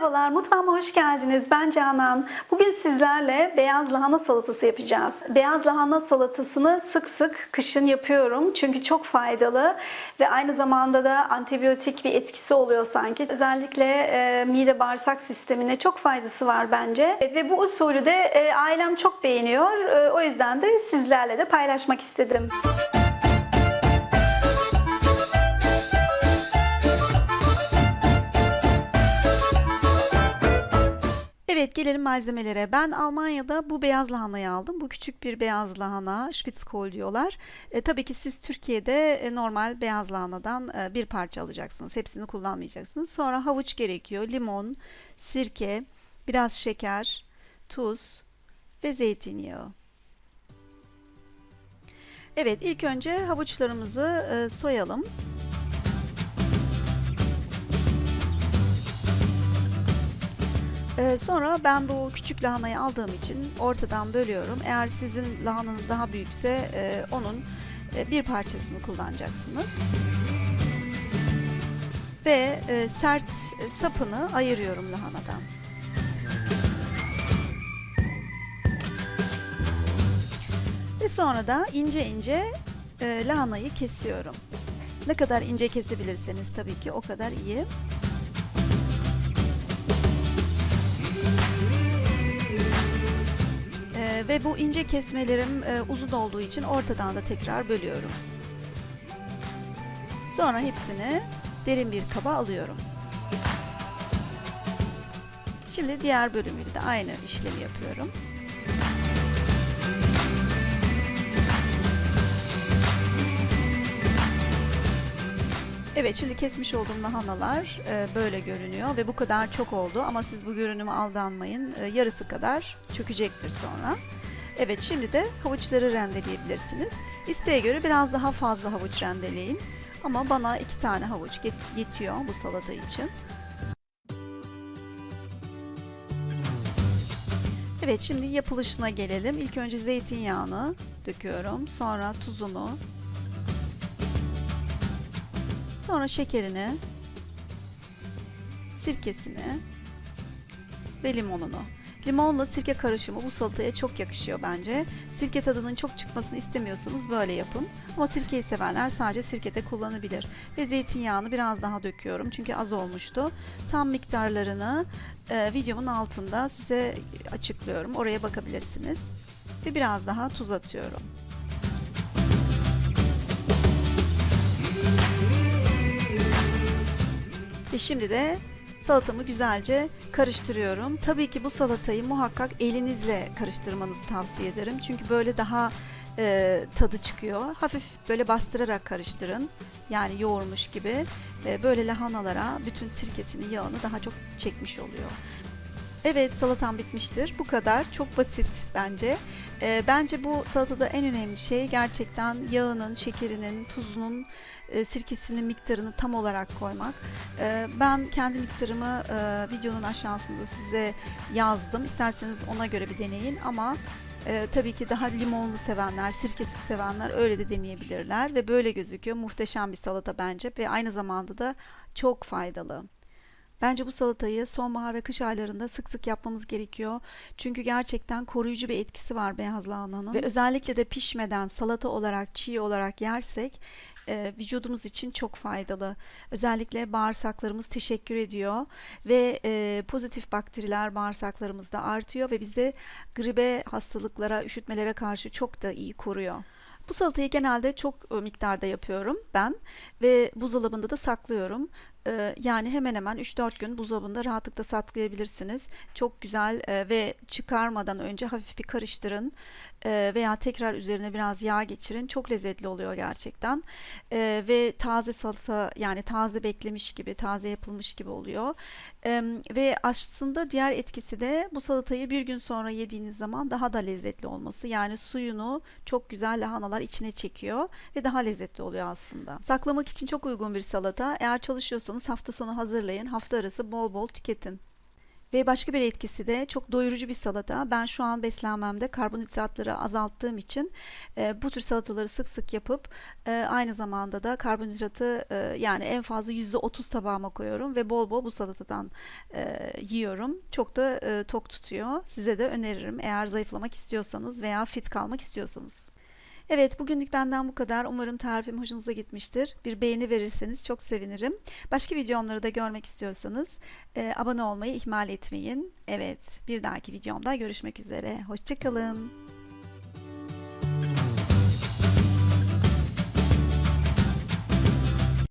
Merhabalar, mutfağıma hoş geldiniz. Ben Canan. Bugün sizlerle beyaz lahana salatası yapacağız. Beyaz lahana salatasını sık sık kışın yapıyorum. Çünkü çok faydalı ve aynı zamanda da antibiyotik bir etkisi oluyor sanki. Özellikle e, mide bağırsak sistemine çok faydası var bence. E, Ve bu usulü de e, ailem çok beğeniyor. E, o yüzden de sizlerle de paylaşmak istedim. Evet gelelim malzemelere. Ben Almanya'da bu beyaz lahanayı aldım. Bu küçük bir beyaz lahana, Spitzkohl diyorlar. E, tabii ki siz Türkiye'de e, normal beyaz lahanadan e, bir parça alacaksınız. Hepsini kullanmayacaksınız. Sonra havuç gerekiyor, limon, sirke, biraz şeker, tuz ve zeytinyağı. Evet ilk önce havuçlarımızı e, soyalım. Ee, sonra ben bu küçük lahanayı aldığım için ortadan bölüyorum. Eğer sizin lahananız daha büyükse e, onun e, bir parçasını kullanacaksınız. Ve e, sert sapını ayırıyorum lahanadan. Ve sonra da ince ince e, lahanayı kesiyorum. Ne kadar ince kesebilirseniz tabii ki o kadar iyi. Ve bu ince kesmelerim e, uzun olduğu için ortadan da tekrar bölüyorum. Sonra hepsini derin bir kaba alıyorum. Şimdi diğer bölümüyle de aynı işlemi yapıyorum. Evet şimdi kesmiş olduğum lahanalar e, böyle görünüyor ve bu kadar çok oldu ama siz bu görünüme aldanmayın. E, yarısı kadar çökecektir sonra. Evet şimdi de havuçları rendeleyebilirsiniz. İsteğe göre biraz daha fazla havuç rendeleyin. Ama bana iki tane havuç yetiyor bu salata için. Evet şimdi yapılışına gelelim. İlk önce zeytinyağını döküyorum. Sonra tuzunu, Sonra şekerini, sirkesini ve limonunu. Limonla sirke karışımı bu salataya çok yakışıyor bence. Sirke tadının çok çıkmasını istemiyorsanız böyle yapın. Ama sirkeyi sevenler sadece sirkede kullanabilir. Ve zeytinyağını biraz daha döküyorum çünkü az olmuştu. Tam miktarlarını e, videomun altında size açıklıyorum. Oraya bakabilirsiniz. Ve biraz daha tuz atıyorum. Ve şimdi de salatamı güzelce karıştırıyorum. Tabii ki bu salatayı muhakkak elinizle karıştırmanızı tavsiye ederim. Çünkü böyle daha e, tadı çıkıyor. Hafif böyle bastırarak karıştırın. Yani yoğurmuş gibi. E, böyle lahanalara bütün sirkesini, yağını daha çok çekmiş oluyor. Evet salatam bitmiştir. Bu kadar. Çok basit bence. E, bence bu salatada en önemli şey gerçekten yağının, şekerinin, tuzunun, e, sirkesinin miktarını tam olarak koymak. E, ben kendi miktarımı e, videonun aşağısında size yazdım. İsterseniz ona göre bir deneyin ama e, tabii ki daha limonlu sevenler, sirkesi sevenler öyle de deneyebilirler ve böyle gözüküyor. Muhteşem bir salata bence ve aynı zamanda da çok faydalı. Bence bu salatayı sonbahar ve kış aylarında sık sık yapmamız gerekiyor. Çünkü gerçekten koruyucu bir etkisi var beyaz lahananın. Ve özellikle de pişmeden salata olarak, çiğ olarak yersek e, vücudumuz için çok faydalı. Özellikle bağırsaklarımız teşekkür ediyor ve e, pozitif bakteriler bağırsaklarımızda artıyor ve bizi gribe hastalıklara, üşütmelere karşı çok da iyi koruyor. Bu salatayı genelde çok e, miktarda yapıyorum ben ve buzdolabında da saklıyorum. Ee, yani hemen hemen 3-4 gün buzdolabında rahatlıkla saklayabilirsiniz. Çok güzel e, ve çıkarmadan önce hafif bir karıştırın e, veya tekrar üzerine biraz yağ geçirin. Çok lezzetli oluyor gerçekten. E, ve taze salata yani taze beklemiş gibi, taze yapılmış gibi oluyor. E, ve aslında diğer etkisi de bu salatayı bir gün sonra yediğiniz zaman daha da lezzetli olması. Yani suyunu çok güzel lahanalar içine çekiyor ve daha lezzetli oluyor aslında. Saklamak için çok uygun bir salata. Eğer çalışıyorsanız hafta sonu hazırlayın. Hafta arası bol bol tüketin. Ve başka bir etkisi de çok doyurucu bir salata. Ben şu an beslenmemde karbonhidratları azalttığım için e, bu tür salataları sık sık yapıp e, aynı zamanda da karbonhidratı e, yani en fazla %30 tabağıma koyuyorum ve bol bol bu salatadan e, yiyorum. Çok da e, tok tutuyor. Size de öneririm eğer zayıflamak istiyorsanız veya fit kalmak istiyorsanız. Evet bugünlük benden bu kadar. Umarım tarifim hoşunuza gitmiştir. Bir beğeni verirseniz çok sevinirim. Başka videomları da görmek istiyorsanız e, abone olmayı ihmal etmeyin. Evet bir dahaki videomda görüşmek üzere. Hoşçakalın.